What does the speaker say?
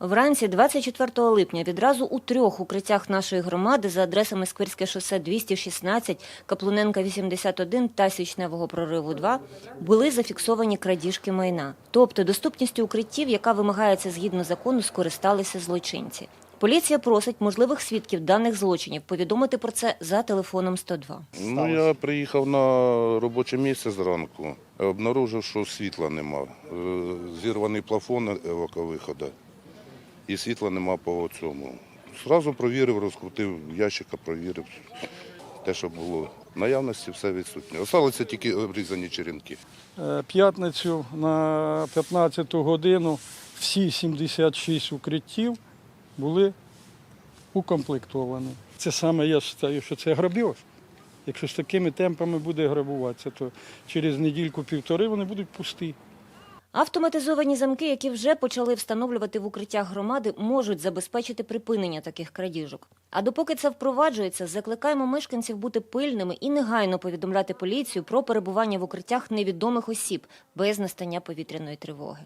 Вранці 24 липня відразу у трьох укриттях нашої громади за адресами Сквирське шосе 216, Каплуненка 81 та Січневого прориву 2 були зафіксовані крадіжки майна. Тобто доступністю укриттів, яка вимагається згідно закону, скористалися злочинці. Поліція просить можливих свідків даних злочинів повідомити про це за телефоном 102. Ну, я приїхав на робоче місце зранку, обнаружив, що світла нема. Е, Зірваний плафон еваковиходу і світла нема по цьому. Зразу провірив, розкрутив ящика, провірив те, що було. В наявності все відсутнє. Осталися тільки обрізані черенки. Е, П'ятницю на 15 годину всі 76 укриттів були укомплектовані. Це саме я вважаю, що це грабіж. Якщо з такими темпами буде грабуватися, то через недільку-півтори вони будуть пусті. Автоматизовані замки, які вже почали встановлювати в укриттях громади, можуть забезпечити припинення таких крадіжок. А допоки це впроваджується, закликаємо мешканців бути пильними і негайно повідомляти поліцію про перебування в укриттях невідомих осіб без настання повітряної тривоги.